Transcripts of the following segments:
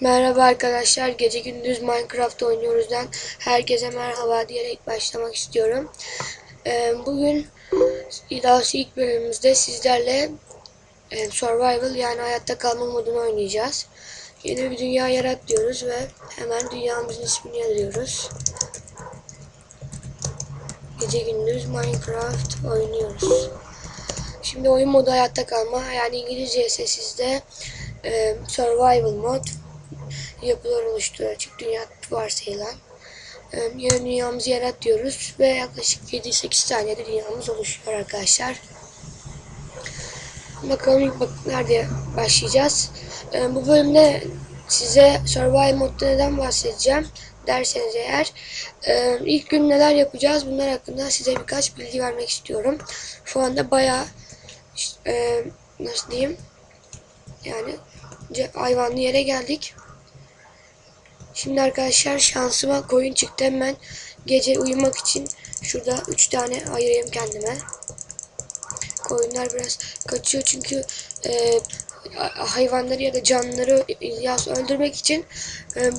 Merhaba arkadaşlar, gece gündüz Minecraft oynuyoruzdan herkese merhaba diyerek başlamak istiyorum. Ee, bugün doğrusu ilk bölümümüzde sizlerle e, survival yani hayatta kalma modunu oynayacağız. Yeni bir dünya yarat diyoruz ve hemen dünyamızın ismini yazıyoruz. Gece gündüz Minecraft oynuyoruz. Şimdi oyun modu hayatta kalma yani İngilizce sizde e, survival mod yapılar oluşturuyor. Açık dünya varsayılan. Yeni dünyamızı yarat diyoruz ve yaklaşık 7-8 saniyede dünyamız oluşuyor arkadaşlar. Bakalım ilk bak nerede başlayacağız. Bu bölümde size survival modda neden bahsedeceğim derseniz eğer ilk gün neler yapacağız bunlar hakkında size birkaç bilgi vermek istiyorum. Şu anda bayağı nasıl diyeyim yani hayvanlı yere geldik. Şimdi arkadaşlar şansıma koyun çıktı. Hemen gece uyumak için şurada 3 tane ayırayım kendime. Koyunlar biraz kaçıyor çünkü e, hayvanları ya da canlıları ya öldürmek için e,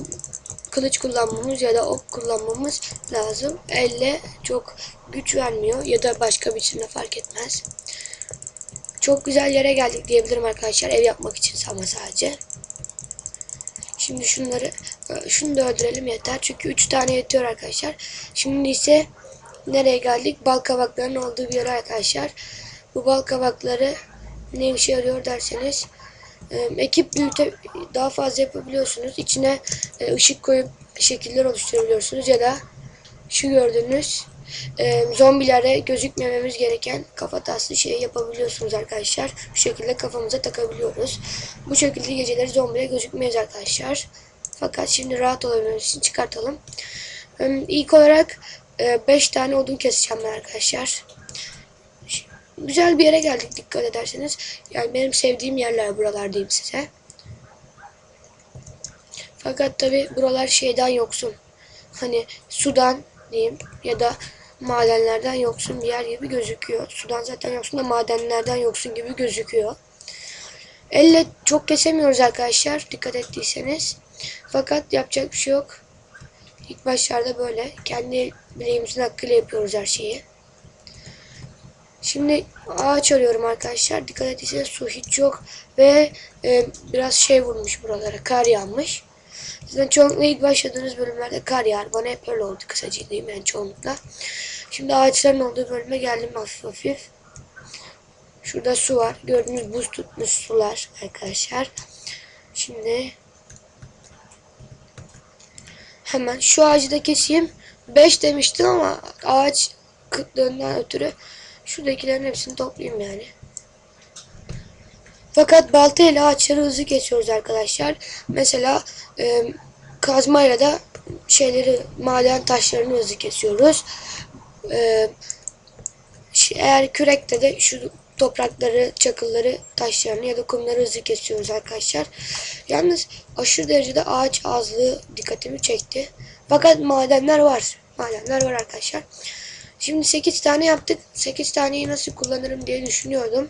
kılıç kullanmamız ya da ok kullanmamız lazım. Elle çok güç vermiyor ya da başka biçimde fark etmez. Çok güzel yere geldik diyebilirim arkadaşlar ev yapmak için ama sadece. Şimdi şunları şunu da öldürelim yeter. Çünkü 3 tane yetiyor arkadaşlar. Şimdi ise nereye geldik? Bal kabaklarının olduğu bir yere arkadaşlar. Bu bal kabakları ne işe yarıyor derseniz ekip büyüte daha fazla yapabiliyorsunuz. İçine ışık koyup şekiller oluşturabiliyorsunuz ya da şu gördüğünüz e, zombilere gözükmememiz gereken kafa taslı şeyi yapabiliyorsunuz arkadaşlar. Bu şekilde kafamıza takabiliyoruz. Bu şekilde geceleri zombilere gözükmeyiz arkadaşlar. Fakat şimdi rahat olabilmemiz için çıkartalım. E, ilk olarak 5 e, tane odun keseceğim ben arkadaşlar. Güzel bir yere geldik dikkat ederseniz. Yani benim sevdiğim yerler buralar diyeyim size. Fakat tabi buralar şeyden yoksun. Hani sudan diyeyim ya da madenlerden yoksun bir yer gibi gözüküyor. Sudan zaten yoksun da madenlerden yoksun gibi gözüküyor. Elle çok kesemiyoruz arkadaşlar dikkat ettiyseniz. Fakat yapacak bir şey yok. İlk başlarda böyle. Kendi bileğimizin hakkıyla yapıyoruz her şeyi. Şimdi ağaç arıyorum arkadaşlar. Dikkat ettiyseniz su hiç yok. Ve e, biraz şey vurmuş buralara. Kar yağmış. Zaten çoğunlukla ilk başladığınız bölümlerde kar yağar. Bana hep öyle oldu kısaca diyeyim yani çoğunlukla. Şimdi ağaçların olduğu bölüme geldim hafif hafif. Şurada su var. Gördüğünüz buz tutmuş sular arkadaşlar. Şimdi hemen şu ağacı da keseyim. 5 demiştim ama ağaç kıtlığından ötürü şuradakilerin hepsini toplayayım yani. Fakat balta ile ağaçları hızlı kesiyoruz arkadaşlar. Mesela e, kazmayla da şeyleri maden taşlarını hızlı kesiyoruz. E, eğer kürekte de şu toprakları, çakılları, taşlarını ya da kumları hızlı kesiyoruz arkadaşlar. Yalnız aşırı derecede ağaç azlığı dikkatimi çekti. Fakat madenler var. Madenler var arkadaşlar. Şimdi 8 tane yaptık. 8 taneyi nasıl kullanırım diye düşünüyordum.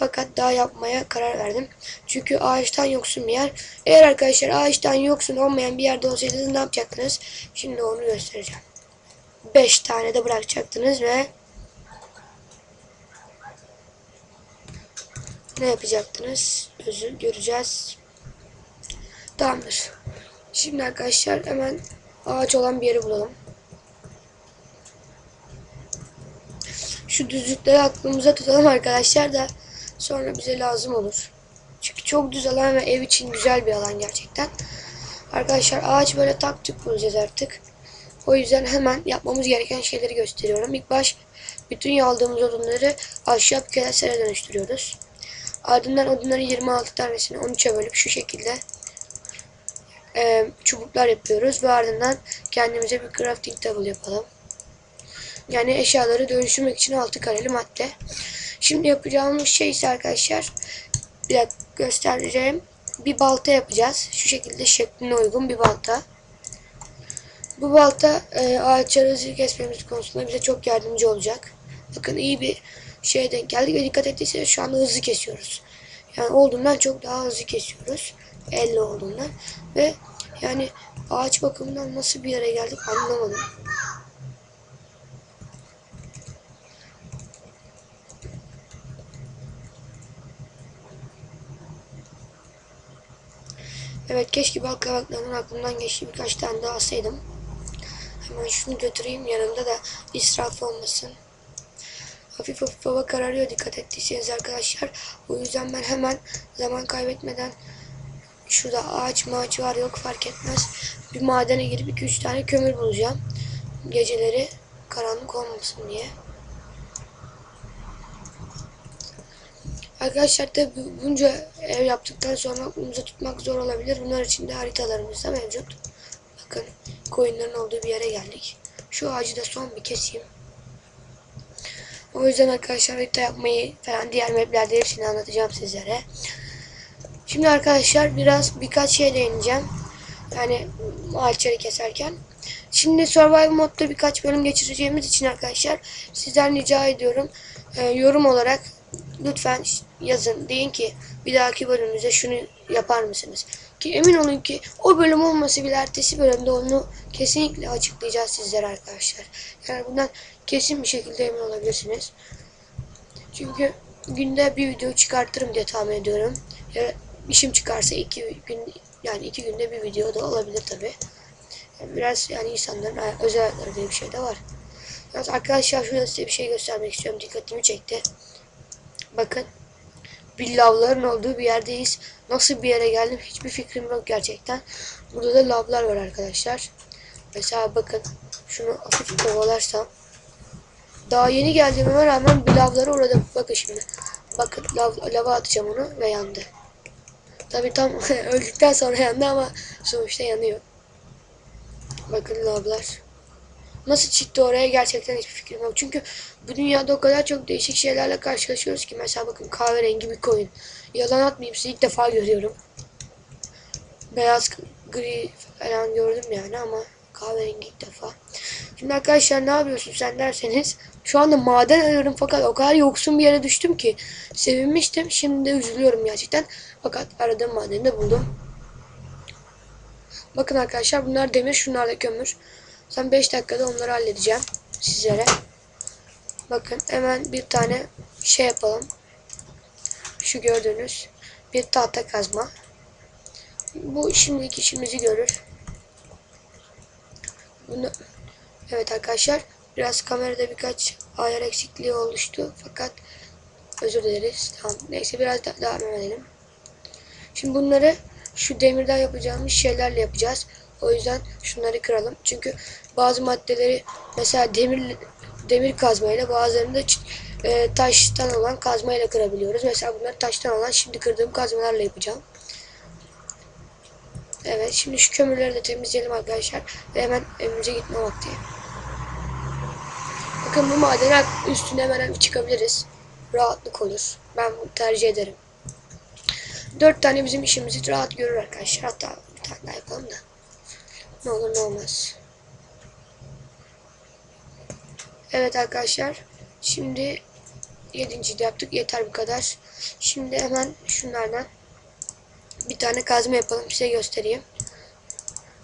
Fakat daha yapmaya karar verdim. Çünkü ağaçtan yoksun bir yer. Eğer arkadaşlar ağaçtan yoksun olmayan bir yerde olsaydınız ne yapacaktınız? Şimdi onu göstereceğim. 5 tane de bırakacaktınız ve ne yapacaktınız? Özür göreceğiz. Tamamdır. Şimdi arkadaşlar hemen ağaç olan bir yeri bulalım. Şu düzlükleri aklımıza tutalım arkadaşlar da sonra bize lazım olur. Çünkü çok düz alan ve ev için güzel bir alan gerçekten. Arkadaşlar ağaç böyle taktık bulacağız artık. O yüzden hemen yapmamız gereken şeyleri gösteriyorum. İlk baş bütün aldığımız odunları ahşap kelesere dönüştürüyoruz. Ardından odunları 26 tanesini 13'e bölüp şu şekilde e, çubuklar yapıyoruz. Ve ardından kendimize bir crafting table yapalım. Yani eşyaları dönüştürmek için altı kareli madde. Şimdi yapacağımız şey ise arkadaşlar bir göstereceğim. Bir balta yapacağız. Şu şekilde şekline uygun bir balta. Bu balta e, ağaçları hızlı kesmemiz konusunda bize çok yardımcı olacak. Bakın iyi bir şeye denk geldik ve dikkat ettiyseniz şu anda hızlı kesiyoruz. Yani olduğundan çok daha hızlı kesiyoruz. elle olduğundan ve yani ağaç bakımından nasıl bir yere geldik anlamadım. Evet keşke bal kabaklarının aklımdan geçti birkaç tane daha alsaydım. Hemen şunu götüreyim yanında da israf olmasın. Hafif hafif hava kararıyor dikkat ettiyseniz arkadaşlar. O yüzden ben hemen zaman kaybetmeden şurada ağaç mağaç var yok fark etmez. Bir madene girip 2-3 tane kömür bulacağım. Geceleri karanlık olmasın diye. Arkadaşlar tabi bunca ev yaptıktan sonra aklımıza tutmak zor olabilir. Bunlar için de haritalarımız da mevcut. Bakın koyunların olduğu bir yere geldik. Şu ağacı da son bir keseyim. O yüzden arkadaşlar harita yapmayı falan diğer maplerde hepsini anlatacağım sizlere. Şimdi arkadaşlar biraz birkaç şey değineceğim. Yani ağaçları keserken. Şimdi Survival modda birkaç bölüm geçireceğimiz için arkadaşlar sizden rica ediyorum. e, yorum olarak lütfen yazın. Deyin ki bir dahaki bölümümüzde şunu yapar mısınız? Ki emin olun ki o bölüm olması bile ertesi bölümde onu kesinlikle açıklayacağız sizlere arkadaşlar. Yani bundan kesin bir şekilde emin olabilirsiniz. Çünkü günde bir video çıkartırım diye tahmin ediyorum. Ya işim çıkarsa iki gün yani iki günde bir video da olabilir tabi. Yani biraz yani insanların özel diye bir şey de var. Yalnız arkadaşlar şurada size bir şey göstermek istiyorum. Dikkatimi çekti. Bakın. Bir lavların olduğu bir yerdeyiz. Nasıl bir yere geldim hiçbir fikrim yok gerçekten. Burada da lavlar var arkadaşlar. Mesela bakın. Şunu hafif kovalarsam. Daha yeni geldiğime rağmen bir lavlara orada bakın şimdi. Bakın lav, lava atacağım onu ve yandı. Tabi tam öldükten sonra yandı ama sonuçta yanıyor. Bakın lavlar. Nasıl çıktı oraya gerçekten hiçbir fikrim yok. Çünkü bu dünyada o kadar çok değişik şeylerle karşılaşıyoruz ki. Mesela bakın kahverengi bir koyun. Yalan atmayayım size ilk defa görüyorum. Beyaz, gri falan gördüm yani ama kahverengi ilk defa. Şimdi arkadaşlar ne yapıyorsun sen derseniz. Şu anda maden arıyorum fakat o kadar yoksun bir yere düştüm ki. Sevinmiştim. Şimdi de üzülüyorum gerçekten. Fakat aradığım madeni de buldum. Bakın arkadaşlar bunlar demir şunlar da kömür. Son 5 dakikada onları halledeceğim sizlere. Bakın hemen bir tane şey yapalım. Şu gördüğünüz bir tahta kazma. Bu şimdilik işimizi görür. Bunu Evet arkadaşlar biraz kamerada birkaç ayar eksikliği oluştu fakat özür dileriz. Tamam. Neyse biraz da devam edelim. Şimdi bunları şu demirden yapacağımız şeylerle yapacağız. O yüzden şunları kıralım. Çünkü bazı maddeleri mesela demir demir kazmayla bazılarını da e, taştan olan kazmayla kırabiliyoruz. Mesela bunları taştan olan şimdi kırdığım kazmalarla yapacağım. Evet şimdi şu kömürleri de temizleyelim arkadaşlar. Ve hemen evimize gitme vakti. Bakın bu maden üstüne hemen çıkabiliriz. Rahatlık olur. Ben bunu tercih ederim. Dört tane bizim işimizi rahat görür arkadaşlar. Hatta bir tane daha yapalım da. Ne olur ne olmaz. Evet arkadaşlar. Şimdi yedinci de yaptık. Yeter bu kadar. Şimdi hemen şunlardan bir tane kazma yapalım. Size göstereyim.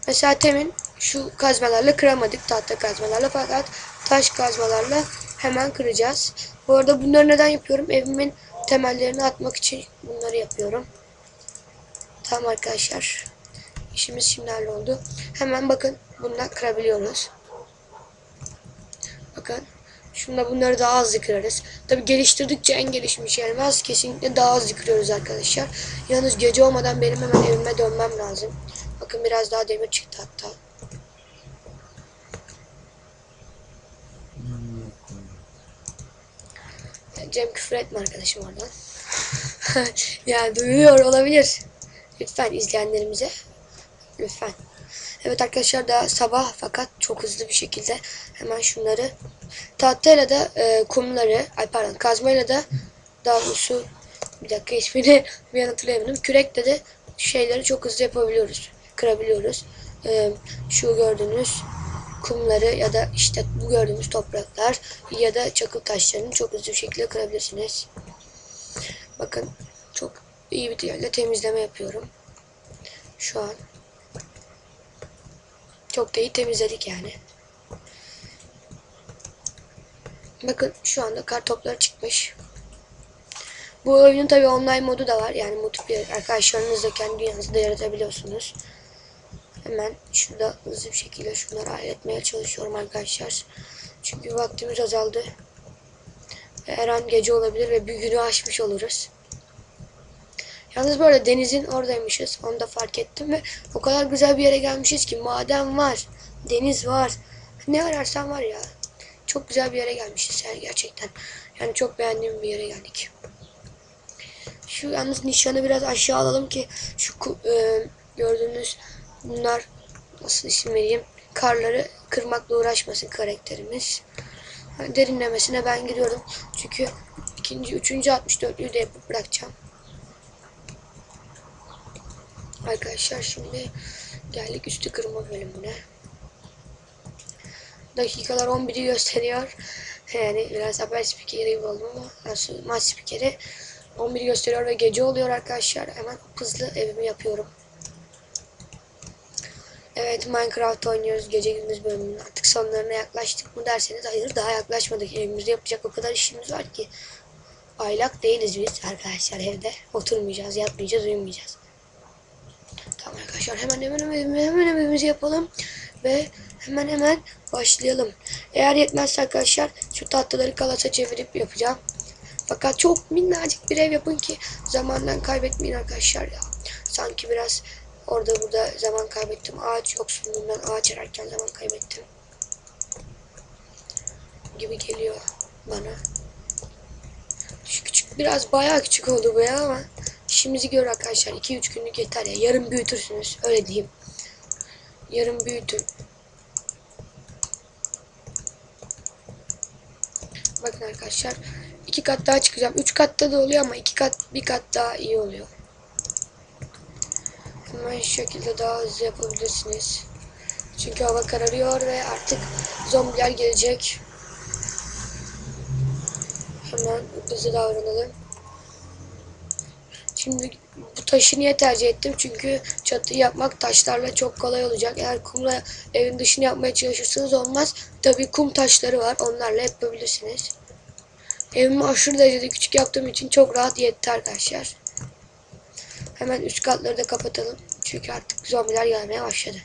Mesela temin şu kazmalarla kıramadık. Tahta kazmalarla fakat taş kazmalarla hemen kıracağız. Bu arada bunları neden yapıyorum? Evimin temellerini atmak için bunları yapıyorum. Tamam arkadaşlar. İşimiz şimdi halloldu. Hemen bakın bundan kırabiliyoruz. Bakın. Şunda bunları daha hızlı kırarız. Tabi geliştirdikçe en gelişmiş gelmez. Kesinlikle daha hızlı kırıyoruz arkadaşlar. Yalnız gece olmadan benim hemen evime dönmem lazım. Bakın biraz daha demir çıktı hatta. Cem küfür etme arkadaşım oradan. yani duyuyor olabilir. Lütfen izleyenlerimize. Lütfen. Evet arkadaşlar daha sabah fakat çok hızlı bir şekilde hemen şunları tahtayla da e, kumları ay pardon kazmayla da daha doğrusu bir dakika ismini bir an hatırlayamadım. Kürekle de şeyleri çok hızlı yapabiliyoruz. Kırabiliyoruz. E, şu gördüğünüz kumları ya da işte bu gördüğümüz topraklar ya da çakıl taşlarını çok hızlı bir şekilde kırabilirsiniz. Bakın çok iyi bir yerle temizleme yapıyorum. Şu an. Çok da iyi temizledik yani. Bakın şu anda kar topları çıkmış. Bu oyunun tabi online modu da var. Yani multiplayer arkadaşlarınızla kendi dünyanızda yaratabiliyorsunuz. Hemen şurada hızlı bir şekilde şunları halletmeye çalışıyorum arkadaşlar. Çünkü vaktimiz azaldı. Her an gece olabilir ve bir günü aşmış oluruz. Yalnız böyle denizin oradaymışız. Onu da fark ettim ve o kadar güzel bir yere gelmişiz ki maden var, deniz var. Ne ararsan var ya. Çok güzel bir yere gelmişiz yani gerçekten. Yani çok beğendiğim bir yere geldik. Şu yalnız nişanı biraz aşağı alalım ki şu e, gördüğünüz bunlar nasıl isim vereyim karları kırmakla uğraşmasın karakterimiz. Derinlemesine ben giriyorum. Çünkü ikinci, üçüncü 64'lüyü de bırakacağım. Arkadaşlar şimdi geldik üstü kırma bölümüne. Dakikalar 11'i gösteriyor. Yani biraz haber spikeri gibi ama nasıl maç spikeri 11 gösteriyor ve gece oluyor arkadaşlar. Hemen hızlı evimi yapıyorum. Evet Minecraft oynuyoruz gece gündüz bölümünün artık sonlarına yaklaştık mı derseniz hayır daha yaklaşmadık. Evimizde yapacak o kadar işimiz var ki. Aylak değiliz biz arkadaşlar evde. Oturmayacağız, yatmayacağız, uyumayacağız. Arkadaşlar hemen hemen hemen hemen evimizi yapalım ve hemen hemen başlayalım. Eğer yetmezse arkadaşlar şu tahtaları kalasa çevirip yapacağım. Fakat çok minnacık bir ev yapın ki zamandan kaybetmeyin arkadaşlar ya. Sanki biraz orada burada zaman kaybettim. Ağaç yoksunluğundan ağaç ararken zaman kaybettim. Gibi geliyor bana. Küçük biraz bayağı küçük oldu bu ya ama işimizi gör arkadaşlar. 2-3 günlük yeter ya. Yarın büyütürsünüz. Öyle diyeyim. Yarın büyütün. Bakın arkadaşlar. iki kat daha çıkacağım. Üç katta da oluyor ama iki kat bir kat daha iyi oluyor. Hemen şu şekilde daha hızlı yapabilirsiniz. Çünkü hava kararıyor ve artık zombiler gelecek. Hemen hızlı davranalım. Şimdi bu taşı niye tercih ettim? Çünkü çatıyı yapmak taşlarla çok kolay olacak. Eğer kumla evin dışını yapmaya çalışırsanız olmaz. Tabii kum taşları var. Onlarla yapabilirsiniz. Evimi aşırı derecede küçük yaptığım için çok rahat yetti arkadaşlar. Hemen üst katları da kapatalım. Çünkü artık zombiler gelmeye başladı.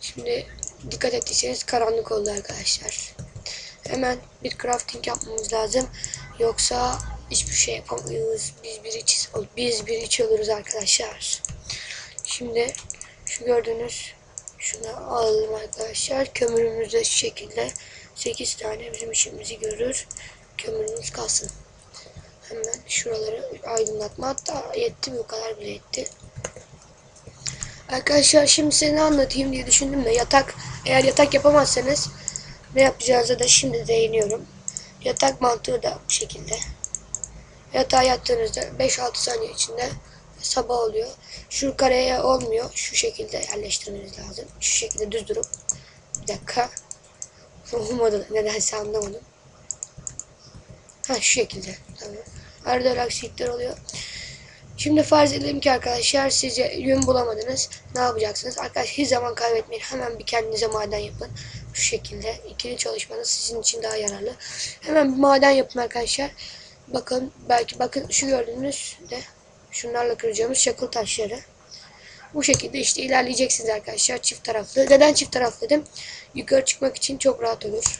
Şimdi dikkat ettiyseniz karanlık oldu arkadaşlar. Hemen bir crafting yapmamız lazım. Yoksa hiçbir şey yapamayız. Biz bir iç, biz bir iç oluruz arkadaşlar. Şimdi şu gördüğünüz şunu alalım arkadaşlar. Kömürümüz de şu şekilde 8 tane bizim işimizi görür. Kömürümüz kalsın. Hemen şuraları aydınlatma. Hatta yetti bu kadar bile yetti. Arkadaşlar şimdi size ne anlatayım diye düşündüm de yatak eğer yatak yapamazsanız ne yapacağınıza da şimdi değiniyorum. Yatak mantığı da bu şekilde. Yatağa yattığınızda 5-6 saniye içinde sabah oluyor. Şu kareye olmuyor. Şu şekilde yerleştirmeniz lazım. Şu şekilde düz durup. Bir dakika. Olmadı. Nedense anlamadım. Ha şu şekilde. Tamam. Arada aksilikler oluyor. Şimdi farz edelim ki arkadaşlar siz yön bulamadınız. Ne yapacaksınız? Arkadaşlar hiç zaman kaybetmeyin. Hemen bir kendinize maden yapın. Şu şekilde. ikili çalışmanız sizin için daha yararlı. Hemen bir maden yapın arkadaşlar. Bakın belki bakın şu gördüğünüz de şunlarla kıracağımız çakıl taşları. Bu şekilde işte ilerleyeceksiniz arkadaşlar çift taraflı. Neden çift taraflı dedim? Yukarı çıkmak için çok rahat olur.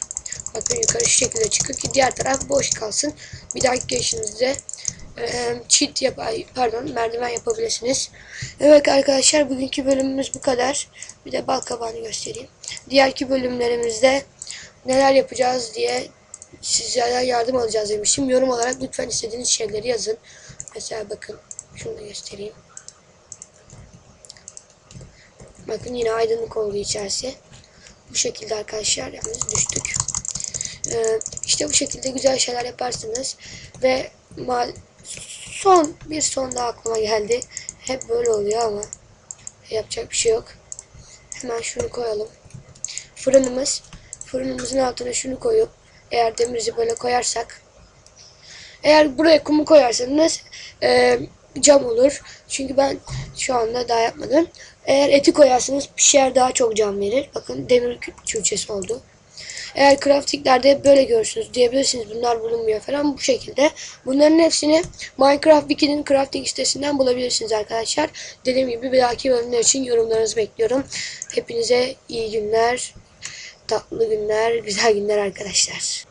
Bakın yukarı şu şekilde çıkıyor ki diğer taraf boş kalsın. Bir dahaki geçişinizde e, cheat yap pardon merdiven yapabilirsiniz. Evet arkadaşlar bugünkü bölümümüz bu kadar. Bir de bal kabağını göstereyim. Diğerki bölümlerimizde neler yapacağız diye sizlerden yardım alacağız demiştim. Yorum olarak lütfen istediğiniz şeyleri yazın. Mesela bakın şunu da göstereyim. Bakın yine aydınlık oldu içerisi. Bu şekilde arkadaşlar yalnız düştük. Ee, işte bu şekilde güzel şeyler yaparsınız. Ve son bir son daha aklıma geldi. Hep böyle oluyor ama yapacak bir şey yok. Hemen şunu koyalım. Fırınımız. Fırınımızın altına şunu koyup eğer demirizi böyle koyarsak eğer buraya kumu koyarsanız e, cam olur. Çünkü ben şu anda daha yapmadım. Eğer eti koyarsanız pişer daha çok cam verir. Bakın demir külçesi oldu. Eğer craftinglerde böyle görürsünüz diyebilirsiniz bunlar bulunmuyor falan bu şekilde. Bunların hepsini Minecraft Wiki'nin crafting sitesinden bulabilirsiniz arkadaşlar. Dediğim gibi bir dahaki bölümler için yorumlarınızı bekliyorum. Hepinize iyi günler, tatlı günler, güzel günler arkadaşlar.